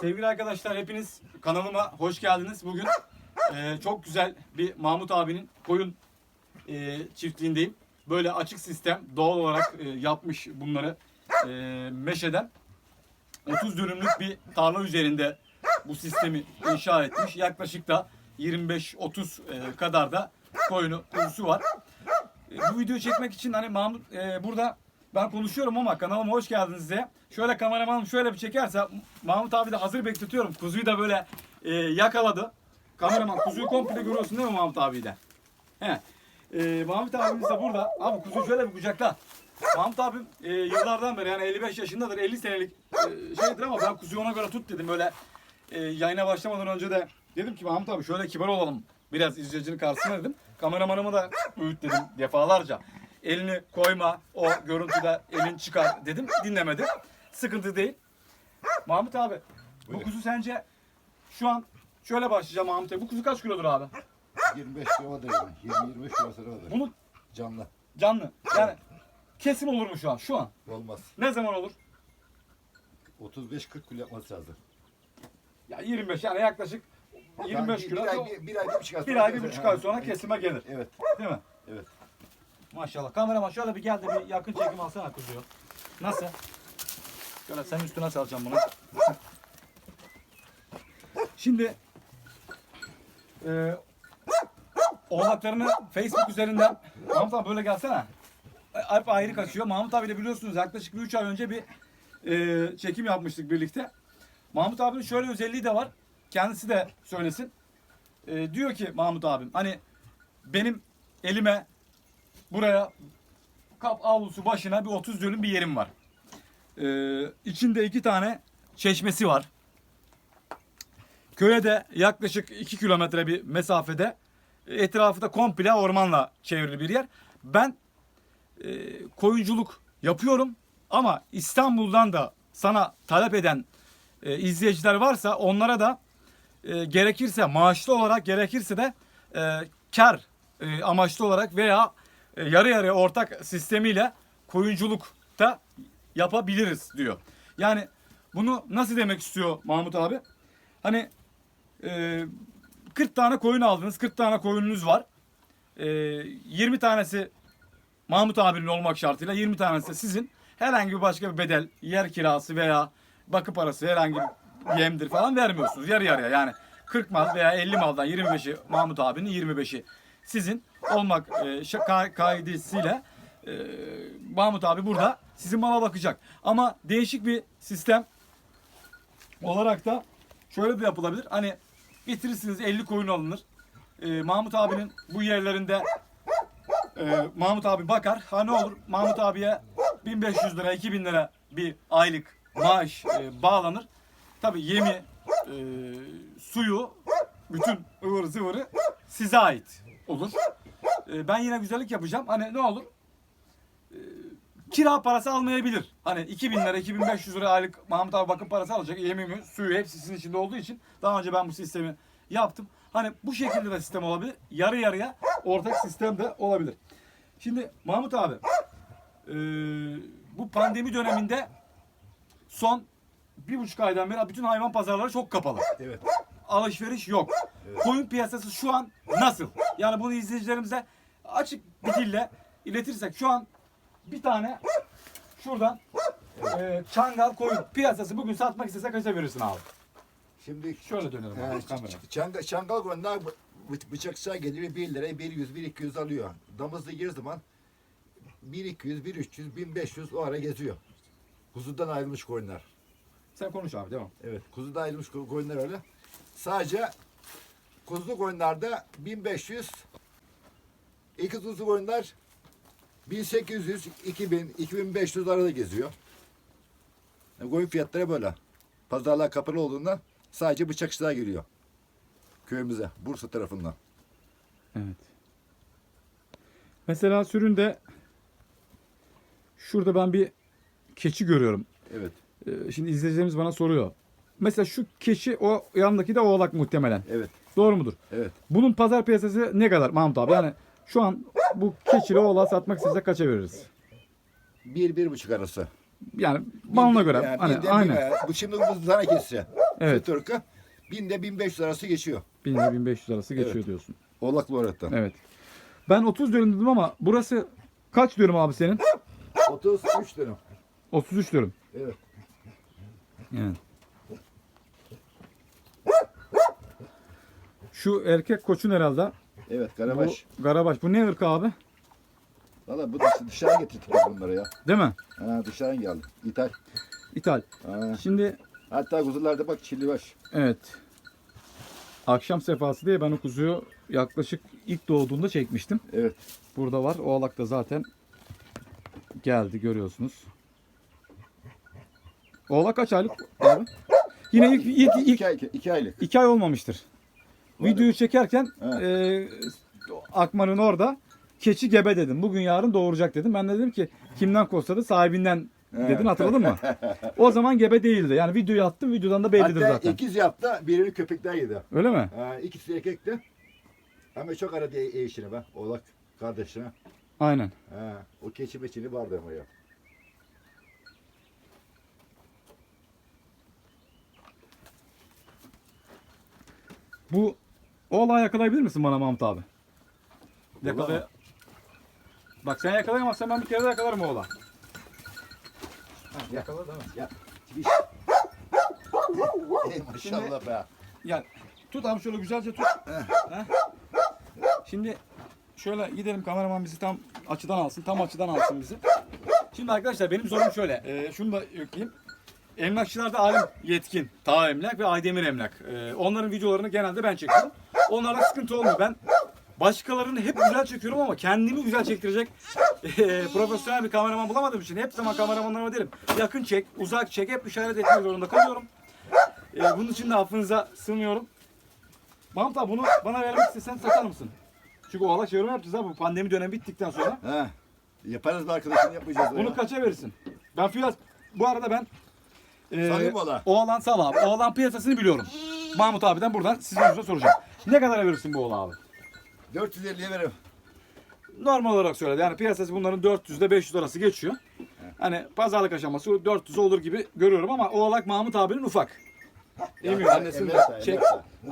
Sevgili arkadaşlar hepiniz kanalıma hoş geldiniz. Bugün e, çok güzel bir Mahmut abinin koyun e, çiftliğindeyim. Böyle açık sistem doğal olarak e, yapmış bunları e, meşeden. 30 dönümlük bir tarla üzerinde bu sistemi inşa etmiş. Yaklaşık da 25-30 e, kadar da koyunu kuzusu var. E, bu videoyu çekmek için hani Mahmut e, burada ben konuşuyorum ama kanalıma hoş geldiniz diye. Şöyle kameramanım şöyle bir çekerse Mahmut abi de hazır bekletiyorum. Kuzuyu da böyle e, yakaladı. Kameraman kuzuyu komple görüyorsun değil mi Mahmut abi de? He. E, Mahmut abimiz de burada. Abi kuzuyu şöyle bir kucakla. Mahmut abim e, yıllardan beri yani 55 yaşındadır 50 senelik e, şeydir ama ben kuzuyu ona göre tut dedim böyle e, yayına başlamadan önce de dedim ki Mahmut abi şöyle kibar olalım biraz izleyicinin karşısına dedim. Kameramanımı da öğüt dedim defalarca. Elini koyma o görüntüde elin çıkar dedim dinlemedi. Sıkıntı değil. Mahmut abi bu Buyurun. kuzu sence şu an şöyle başlayacağım Mahmut abi. Bu kuzu kaç kilodur abi? 25 kilo vardır yani. 20-25 kilo sonra vardır. Bunu Canlı. canlı yani kesim olur mu şu an? Şu an. Olmaz. Ne zaman olur? 35-40 kilo yapması lazım. Ya 25 yani yaklaşık 25 bir, kilo. Bir ay, bir, bir ay, bir buçuk ay Bir sonra ay, bir buçuk ay sonra kesime gelir. Evet. Değil mi? Evet. Maşallah. Kameraman şöyle bir gel de bir yakın çekim alsana kuzuyu. Nasıl? Şöyle sen üstüne salacağım bunu. Şimdi e, oğlaklarını Facebook üzerinden Mahmut abi böyle gelsene. Alp ayrı kaçıyor. Mahmut abiyle biliyorsunuz yaklaşık bir 3 ay önce bir e, çekim yapmıştık birlikte. Mahmut abinin şöyle özelliği de var. Kendisi de söylesin. E, diyor ki Mahmut abim hani benim elime buraya kap avlusu başına bir 30 dönüm bir yerim var. Ee, içinde iki tane çeşmesi var. Köye de yaklaşık 2 kilometre bir mesafede etrafı da komple ormanla çevrili bir yer. Ben e, koyunculuk yapıyorum ama İstanbul'dan da sana talep eden e, izleyiciler varsa onlara da e, gerekirse maaşlı olarak gerekirse de e, kar e, amaçlı olarak veya e, yarı yarıya ortak sistemiyle koyunculukta yapabiliriz diyor. Yani bunu nasıl demek istiyor Mahmut abi? Hani e, 40 tane koyun aldınız, 40 tane koyununuz var. E, 20 tanesi Mahmut abinin olmak şartıyla 20 tanesi sizin. Herhangi bir başka bir bedel, yer kirası veya bakım parası herhangi bir yemdir falan vermiyorsunuz. Yarı yarıya yani 40 mal veya 50 maldan 25'i Mahmut abinin 25'i sizin olmak e, kaidesiyle e, Mahmut abi burada sizin mala bakacak. Ama değişik bir sistem olarak da şöyle de yapılabilir. Hani getirirsiniz 50 koyun alınır. E, Mahmut abinin bu yerlerinde e, Mahmut abi bakar. Ha ne olur Mahmut abiye 1500 lira 2000 lira bir aylık maaş e, bağlanır. Tabi yemi, e, suyu, bütün ıvır zıvırı size ait olur. E, ben yine güzellik yapacağım. Hani ne olur? E, kira parası almayabilir. Hani 2000 lira, 2500 lira aylık Mahmut abi bakım parası alacak. Yemimi, suyu hepsi sizin içinde olduğu için daha önce ben bu sistemi yaptım. Hani bu şekilde de sistem olabilir. Yarı yarıya ortak sistem de olabilir. Şimdi Mahmut abi e, bu pandemi döneminde son bir buçuk aydan beri bütün hayvan pazarları çok kapalı. Evet. Alışveriş yok. Evet. Koyun piyasası şu an nasıl? Yani bunu izleyicilerimize açık bir dille iletirsek şu an bir tane şuradan e, çangal koyun piyasası bugün satmak istese kaça verirsin abi? Şimdi Şöyle dönelim abi kamera. çanga, çangal koyunlar bı- bı- bıçakçıya geliyor 1 liraya 100 1200 alıyor. Damızlı gir zaman 1200 1300 1500 o ara geziyor. Kuzudan ayrılmış koyunlar. Sen konuş abi devam. Evet. Kuzudan ayrılmış ko- koyunlar öyle. Sadece kuzu koyunlarda 1500 iki kuzu koyunlar 1800 2000 2500 arada geziyor. Yani koyun fiyatları böyle. Pazarlar kapalı olduğundan sadece bıçakçılar giriyor. Köyümüze, Bursa tarafından. Evet. Mesela süründe şurada ben bir keçi görüyorum. Evet. Ee, Şimdi izleyicilerimiz bana soruyor. Mesela şu keçi o yanındaki de oğlak muhtemelen. Evet. Doğru mudur? Evet. Bunun pazar piyasası ne kadar Mahmut abi? Yani şu an bu keçili oğlağı satmak istesek kaça veririz? Bir, bir buçuk arası. Yani malına göre. Yani hani, binde aynen. bin- bu şimdi bu tane kesse. Evet. Türk'ü binde 1500 arası geçiyor. 1000 ile 1500 arası geçiyor Evet. diyorsun. Oğlaklı öğretten. Evet. Ben 30 dönüm dedim ama burası kaç dönüm abi senin? 33 dönüm. 33 dönüm. Evet. Evet. Şu erkek koçun herhalde. Evet Karabaş. Bu Garabaş. Bu ne ırk abi? Valla bu dış- dışarı getirdik biz bunları ya. Değil mi? Ha, dışarıdan geldi. İthal. İthal. Ha. Şimdi Hatta kuzularda bak çilli baş. evet. Akşam sefası diye ben o kuzuyu yaklaşık ilk doğduğunda çekmiştim. Evet. Burada var. Oğlak da zaten geldi görüyorsunuz. Oğlak kaç aylık abi? Yine ilk, ilk, ilk İki, ay, iki aylık. iki ay olmamıştır. Videoyu çekerken Evet. e, Akmar'ın orada keçi gebe dedim. Bugün yarın doğuracak dedim. Ben de dedim ki kimden kosladı sahibinden dedin hatırladın mı? o zaman gebe değildi. Yani videoyu attım videodan da bellidir Hatta zaten. ikiz yaptı. Birini köpekten yedi. Öyle mi? Ha, ikisi erkekti. Ama çok aradı e- eşini be. Oğlak kardeşine. Aynen. Ha, o keçi meçili vardı ama ya. Bu oğlağı yakalayabilir misin bana Mahmut abi? Yakalay. Bak sen yakalayamazsan ben bir kere de yakalarım oğlağı. Ya. Yakala değil mi? Ya. Çibiş. Ey maşallah be. Gel. Tut abi şöyle güzelce tut. Heh. Şimdi şöyle gidelim kameraman bizi tam açıdan alsın. Tam açıdan alsın bizi. Şimdi arkadaşlar benim sorum şöyle. Ee, şunu da yükleyeyim. Emlakçılarda Alim Yetkin, Ta Emlak ve Aydemir Emlak. Ee, onların videolarını genelde ben çekiyorum. Onlarda sıkıntı olmuyor. Ben başkalarını hep güzel çekiyorum ama kendimi güzel çektirecek e, profesyonel bir kameraman bulamadığım için hep zaman kameramanlarıma derim. Yakın çek, uzak çek, hep işaret etmek zorunda kalıyorum. Ee, bunun için de affınıza sığmıyorum. Mahmut abi bunu bana vermek istesen satar mısın? Çünkü oğlak çevirme yapacağız abi. Bu pandemi dönemi bittikten sonra. Ha. Yaparız mı arkadaşın yapmayacağız. Bunu kaça verirsin? Ben fiyat... Bu arada ben... E, Salayım oğlağı? Oğlan sal abi. Oğlan piyasasını biliyorum. Mahmut abiden buradan sizin yüzüne soracağım. Ne kadara verirsin bu oğlağı abi? 450'ye veririm. Normal olarak söyledi. Yani piyasası bunların 400 ile 500 arası geçiyor. Hani pazarlık aşaması 400 olur gibi görüyorum ama oğlak Mahmut abinin ufak. Emiyor Ya, annesini de çek.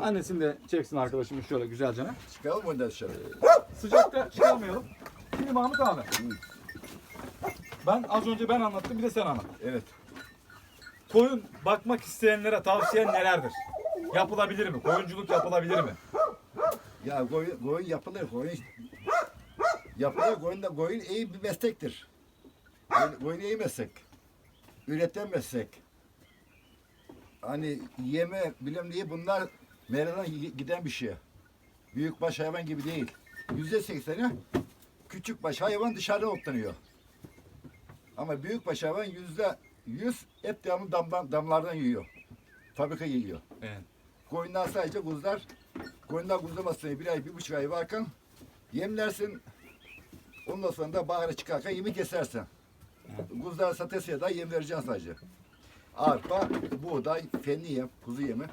Annesini de çeksin arkadaşımın şöyle güzelce. Çıkalım mı dışarı? Sıcakta çıkarmayalım. Şimdi Mahmut abi. Ben az önce ben anlattım bir de sen anlat. Evet. Koyun bakmak isteyenlere tavsiyen nelerdir? Yapılabilir mi? Koyunculuk yapılabilir mi? Ya koyun, koyun yapılır. Koyun yapılır. Koyun da koyun iyi bir meslektir. Koyun, koyun iyi meslek. Üreten meslek. Hani yeme bilmem diye bunlar meradan giden bir şey. Büyükbaş hayvan gibi değil. Yüzde sekseni küçükbaş hayvan dışarıdan otlanıyor. Ama büyükbaş hayvan yüzde yüz hep devamlı damdan, damlardan yiyor. Fabrika yiyor. Evet. Koyunlar sadece kuzular. Koyunlar kuzlamasını bir ay, bir buçuk ay varken yemlersin. Ondan sonra da bahara çıkarken yemi kesersin. Kuzular satesiye da yem vereceksin sadece. Arpa, buğday, fenli yem, kuzu yemi.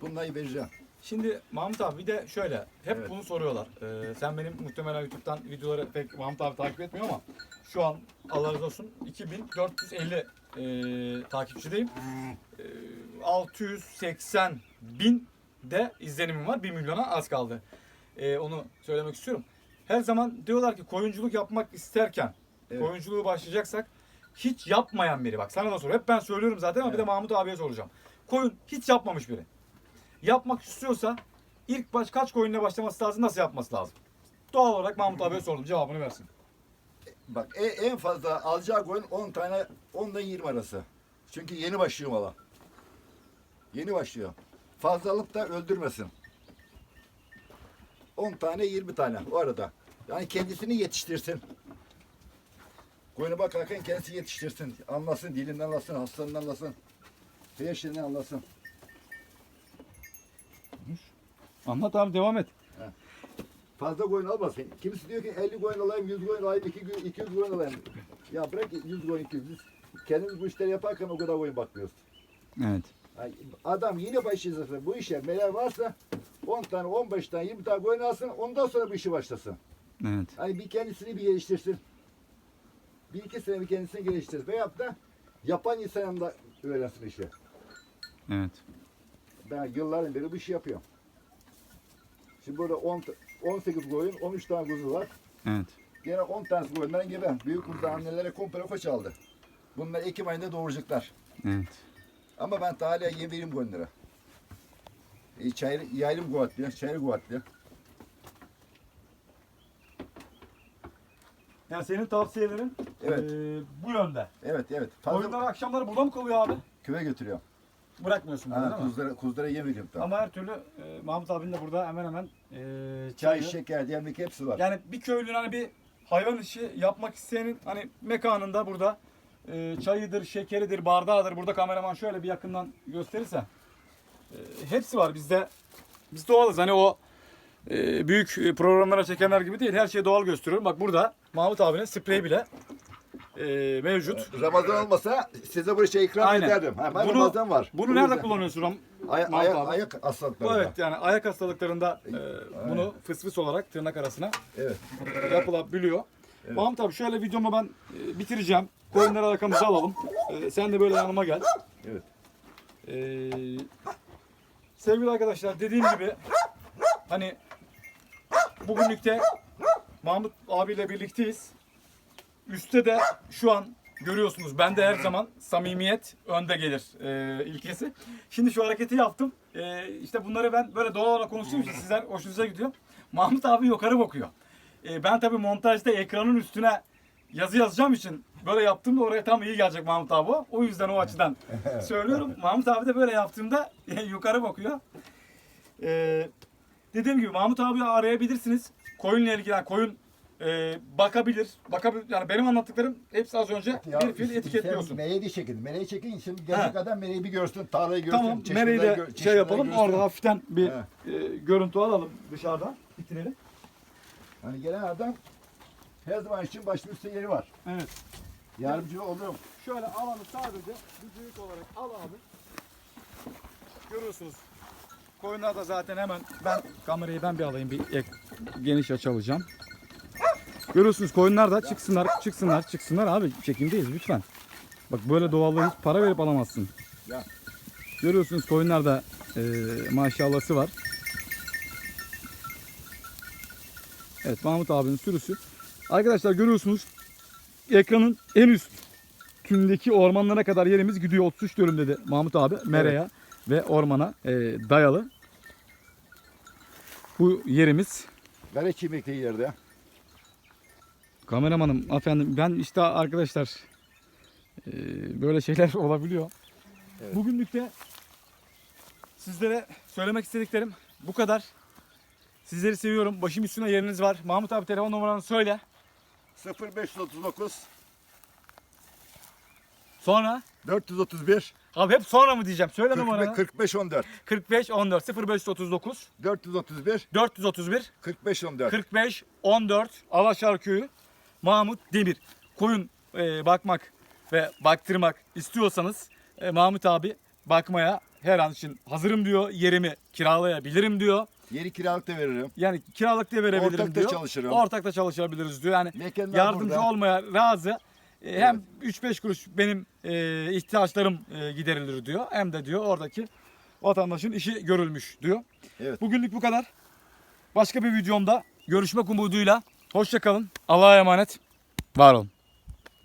Bunları vereceksin. Şimdi Mahmut abi bir de şöyle hep Evet. bunu soruyorlar. Ee, sen benim muhtemelen YouTube'dan videoları pek Mahmut abi takip etmiyor ama şu an Allah razı olsun 2450 e, takipçideyim. E, 680 bin de izlenimim var. 1 milyona az kaldı. E, onu söylemek istiyorum. Her zaman diyorlar ki koyunculuk yapmak isterken Evet. koyunculuğu başlayacaksak hiç yapmayan biri bak sana da sor. Hep ben söylüyorum zaten ama bir de Evet. Mahmut abiye soracağım. Koyun hiç yapmamış biri. Yapmak istiyorsa ilk baş kaç koyunla başlaması lazım? Nasıl yapması lazım? Doğal olarak Mahmut abiye sordum. Cevabını versin. Bak e- en fazla alacağı koyun 10 tane, 10 ile 20 arası. Çünkü yeni başlıyor mala. Yeni başlıyor. Fazla alıp da öldürmesin. 10 tane 20 tane o arada. Yani kendisini yetiştirsin. Koyuna bakarken kendisi yetiştirsin. Anlasın, dilinden anlasın, hastalığından anlasın. Her şeyini anlasın. Anlat abi devam et. Fazla koyun almasın. Kimisi diyor ki 50 koyun alayım, 100 koyun alayım, 200, 200 koyun alayım. Ya bırak 100 koyun, 200. Biz kendimiz bu işleri yaparken o kadar koyun bakmıyoruz. Evet. Adam yine başlayacaksa bu işe meğer varsa 10 tane, 15 tane, 20 tane koyun alsın ondan sonra bu işi başlasın. Evet. Hani bir kendisini bir geliştirsin. Bir iki sene bir kendisini geliştirsin. Veyahut da Yapan insanın da öğrensin işi. Evet. Ben yıllardan beri bu işi yapıyorum. Şimdi burada 10, t- 18 koyun, 13 tane kuzu var. Evet. Gene 10 tanesi koyundan gebe. Büyük kuzu annelere komple koç aldı. Bunlar Ekim ayında doğuracaklar. Evet. Ama ben daha hala yem vereyim koyunlara. E, çayır, yaylım kuvvetli, çayır kuvvetli. Yani senin tavsiyelerin Evet. eee, bu yönde. Evet evet. Fazla Koyunlar akşamları burada mı kalıyor abi? köye götürüyorum. Bırakmıyorsun burada Ha, değil mi? kuzulara yem veriyorum. Tamam. Ama her türlü eee, Mahmut abinin de burada hemen hemen eee Çay, çayı- şeker, yemlik hepsi var. Yani bir köylünün hani bir hayvan işi yapmak isteyenin hani mekanında burada eee çayıdır, şekeridir, bardağıdır. Burada kameraman şöyle bir yakından gösterirse eee, hepsi var bizde. Biz doğalız hani o eee, büyük programlara çekenler gibi değil. Her şeyi doğal gösteriyorum. Bak burada Mahmut abinin spreyi bile eee, mevcut. Ramazan olmasa size bu şey ikram Aynen. ederdim. Ha, ben Bunu- Ramazan var. Bunu O nerede kullanıyorsun Ram? Ay, Mahmut ayak, abi? ayak hastalıkları. Bu evet yani ayak hastalıklarında Aynen. bunu fıs fıs olarak tırnak arasına Evet. yapılabiliyor. Evet. Mahmut abi şöyle videomu ben e, bitireceğim. Koyunları arkamıza alalım. E, sen de böyle yanıma gel. Evet. E, sevgili arkadaşlar dediğim gibi hani bugünlükte Mahmut abiyle birlikteyiz. Üste de şu an görüyorsunuz bende her zaman samimiyet önde gelir e, ilkesi. Şimdi şu hareketi yaptım. E, işte bunları ben böyle doğal olarak konuştuğum için sizler hoşunuza gidiyor. Mahmut abi yukarı bakıyor. E, ben tabii montajda ekranın üstüne yazı yazacağım için böyle yaptığımda oraya tam iyi gelecek Mahmut abi. o. O yüzden o açıdan söylüyorum. Mahmut abi de böyle yaptığımda yukarı bakıyor. E, dediğim gibi Mahmut abi arayabilirsiniz. Koyunla ilgili yani koyun e, bakabilir. Bakabilir. Yani benim anlattıklarım hepsi az önce Ya, bir fil etiketliyorsun. Meleği de çekin. Meleği çekin. Şimdi gelecek adam meleği bir görsün. Tarlayı görsün. Tamam, Mere'yi de gö- şey yapalım. görsün. Orada hafiften bir He. e, görüntü alalım dışarıdan. Bitirelim. Hani gelen adam her zaman için baş yeri var. Evet. Yardımcı oluyorum. Şöyle alanı sadece düzlük olarak al abi. Görüyorsunuz. Koyunlar da zaten hemen ben kamerayı ben bir alayım bir ek, geniş açı alacağım. Görüyorsunuz koyunlar da çıksınlar çıksınlar çıksınlar abi çekimdeyiz lütfen. Bak böyle doğallığı hiç para verip alamazsın. Ya. Görüyorsunuz koyunlar da e, maşallahı var. Evet Mahmut abinin sürüsü. Arkadaşlar görüyorsunuz ekranın en üstündeki ormanlara kadar yerimiz gidiyor. 33 dönüm dedi Mahmut abi. Meraya ve ormana e, dayalı. Bu yerimiz. Gare çiğmekte yerde. Kameramanım efendim ben işte arkadaşlar e, böyle şeyler olabiliyor. Evet. Bugünlük de sizlere söylemek istediklerim bu kadar. Sizleri seviyorum. Başım üstüne yeriniz var. Mahmut abi telefon numaranı söyle. 0539 Sonra 431 abi hep sonra mı diyeceğim? Söyle numaranı. 45 14 45 14 0539 431 431 45 14 45 14 Alaşar Köyü Mahmut Demir. Koyun e, bakmak ve baktırmak istiyorsanız e, Mahmut abi bakmaya her an için hazırım diyor. Yerimi kiralayabilirim diyor. Yeri kiralık da veririm. Yani kiralık diye verebilirim Ortakta diyor. çalışırım. Ortakta çalışabiliriz diyor. Yani Mekanlar yardımcı burada. olmaya razı. E, Hem 3-5 kuruş benim e, ihtiyaçlarım e, giderilir diyor. Hem de diyor oradaki vatandaşın işi görülmüş diyor. Evet. Bugünlük bu kadar. Başka bir videomda görüşmek umuduyla. Hoşçakalın. Allah'a emanet. Var olun.